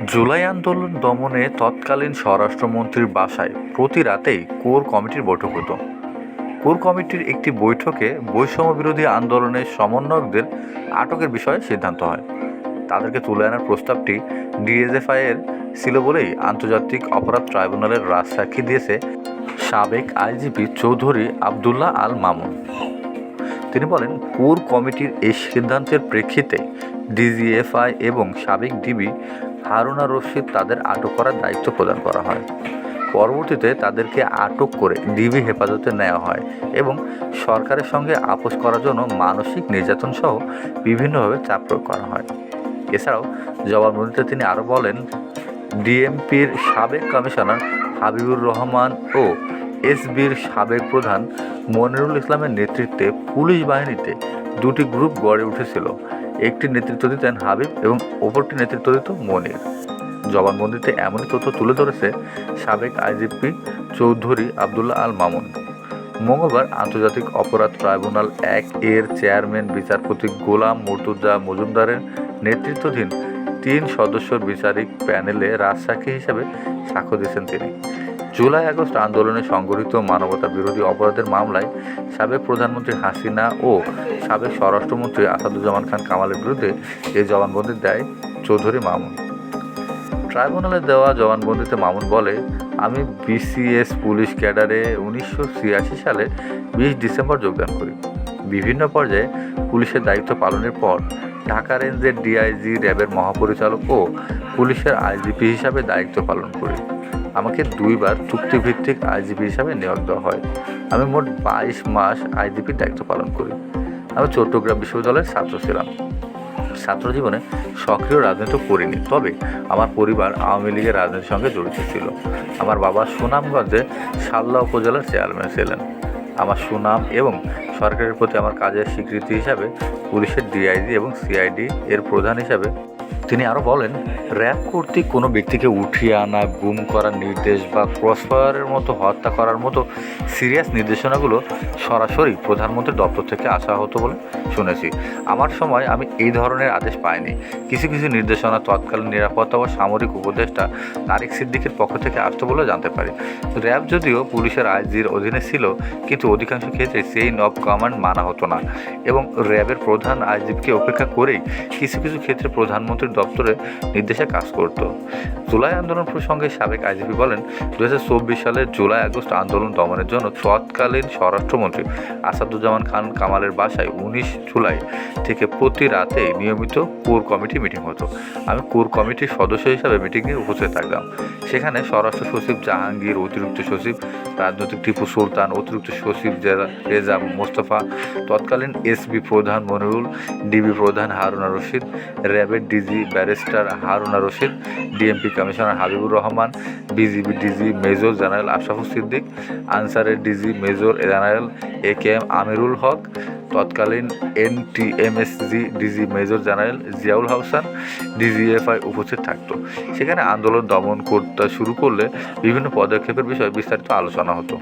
জুলাই আন্দোলন দমনে তৎকালীন স্বরাষ্ট্রমন্ত্রীর বাসায় প্রতি রাতেই কোর কমিটির বৈঠক হতো। কোর কমিটির একটি বৈঠকে বৈষম্য বিরোধী আন্দোলনের সমন্বয়কদের আটকের বিষয়ে সিদ্ধান্ত হয়। তাদেরকে তুলে আনার প্রস্তাবটি ডিএসএফআই এর ছিল বলেই আন্তর্জাতিক অপরাধ ট্রাইব্যুনালের রাজসাক্ষী দিয়েছে সাবেক আইজিপি চৌধুরী আবদুল্লাহ আল মামুন। তিনি বলেন, কোর কমিটির এই সিদ্ধান্তের প্রেক্ষিতে ডিজিএফআই এবং সাবেক ডিবি হারুনা রশিদ তাদের আটক করার দায়িত্ব প্রদান করা হয়। পরবর্তীতে তাদেরকে আটক করে ডিবি হেফাজতে নেওয়া হয় এবং সরকারের সঙ্গে আপোষ করার জন্য মানসিক নির্যাতন সহ বিভিন্নভাবে চাপ প্রয়োগ করা হয়। এছাড়াও জবানবন্দিতে তিনি আরও বলেন, ডিএমপির সাবেক কমিশনার হাবিবুর রহমান ও এসবির সাবেক প্রধান মনিরুল ইসলামের নেতৃত্বে পুলিশ বাহিনীতে দুটি গ্রুপ গড়ে উঠেছিল। একটি নেতৃত্ব দিতেন হাবিব এবং অপরটি নেতৃত্ব দিত মনির। জবানবন্দিতে এমনই তথ্য তুলে ধরেছে সাবেক আইজিপি চৌধুরী আবদুল্লাহ আল মামুন। মঙ্গলবার আন্তর্জাতিক অপরাধ ট্রাইব্যুনাল এক এর চেয়ারম্যান, বিচারপতি গোলাম মুর্তুজা মজুমদারের নেতৃত্বাধীন তিন সদস্যর বিচারিক প্যানেলে রাজসাক্ষী হিসেবে সাক্ষ্য দিয়েছেন তিনি। জুলাই আগস্ট আন্দোলনে সংগঠিত মানবতা বিরোধী অপরাধের মামলায় সাবেক প্রধানমন্ত্রী হাসিনা ও সাবেক স্বরাষ্ট্রমন্ত্রী আসাদুজ্জামান খান কামালের বিরুদ্ধে এই জবানবন্দি দেয় চৌধুরী মামুন। ট্রাইব্যুনালে দেওয়া জবানবন্দিতে মামুন বলে, আমি বিসিএস পুলিশ ক্যাডারে উনিশশো ছিয়াশি সালে বিশ ডিসেম্বর যোগদান করি। বিভিন্ন পর্যায়ে পুলিশের দায়িত্ব পালনের পর ঢাকা রেঞ্জের ডিআইজি, র্যাবের মহাপরিচালক ও পুলিশের আইজিপি হিসাবে দায়িত্ব পালন করি। আমাকে দুইবার চুক্তিভিত্তিক আইজিপি হিসাবে নিয়োগ দেওয়া হয়। আমি মোট বাইশ মাস আইজিপির দায়িত্ব পালন করি। আমি চট্টগ্রাম বিশ্ববিদ্যালয়ের ছাত্র ছিলাম। ছাত্র জীবনে সক্রিয় রাজনীতি করিনি, তবে আমার পরিবার আওয়ামী লীগের রাজনীতির সঙ্গে জড়িত ছিল। আমার বাবা সুনামগঞ্জে সাল্লা উপজেলার চেয়ারম্যান ছিলেন। আমার সুনাম এবং সরকারের প্রতি আমার কাজের স্বীকৃতি হিসাবে পুলিশের ডিআইজি এবং সিআইডি এর প্রধান হিসাবে তিনি আরও বলেন, র্যাব কর্তৃক কোনো ব্যক্তিকে উঠিয়ে আনা, গুম করার নির্দেশ বা ক্রসফায়ারের মতো হত্যা করার মতো সিরিয়াস নির্দেশনাগুলো সরাসরি প্রধানমন্ত্রীর দপ্তর থেকে আসা হতো বলে শুনেছি। আমার সময় আমি এই ধরনের আদেশ পাইনি। কিছু কিছু নির্দেশনা তৎকালীন নিরাপত্তা ও সামরিক উপদেষ্টা তারিক সিদ্দিকের পক্ষ থেকে আসতো বলে জানতে পারি। র্যাব যদিও পুলিশের আইজির অধীনে ছিল, কিন্তু অধিকাংশ ক্ষেত্রে চেইন অফ কমান্ড মানা হতো না এবং র্যাবের প্রধান আইজিকে অপেক্ষা করেই কিছু কিছু ক্ষেত্রে প্রধানমন্ত্রীর দপ্তরে নির্দেশে কাজ করত। জুলাই আন্দোলন প্রসঙ্গে সাবেক আইজিপি বলেন দু হাজার চব্বিশ সালের জুলাই আগস্ট আন্দোলন দমনের জন্য তৎকালীন স্বরাষ্ট্রমন্ত্রী আসাদুজ্জামান খান কামালের বাসায় উনিশ জুলাই থেকে প্রতি রাতে নিয়মিত কোর কমিটি মিটিং হতো। আমি কোর কমিটির সদস্য হিসাবে মিটিংয়ে উপস্থিত থাকতাম। সেখানে স্বরাষ্ট্র সচিব, জাহাঙ্গীর, অতিরিক্ত সচিব, রাজনৈতিক টিপু সুলতান, অতিরিক্ত সচিব রেজা মোস্তফা, তৎকালীন এসবি প্রধান মনিরুল, ডিবি প্রধান হারুনা রশিদ, র্যাবের DG barrister Haruna Rashid, DMP commissioner Habibur Rahman, BGB DG major general Ashraful Siddique, আনসারের DG major general A K M Amirul Haq, তৎকালীন NTMSG DG major general Ziaul Hasan DGFI উপস্থিত থাকত। সেখানে আন্দোলন দমন করতে শুরু করলে বিভিন্ন পদক্ষেপের বিষয়ে বিস্তারিত আলোচনা হতো।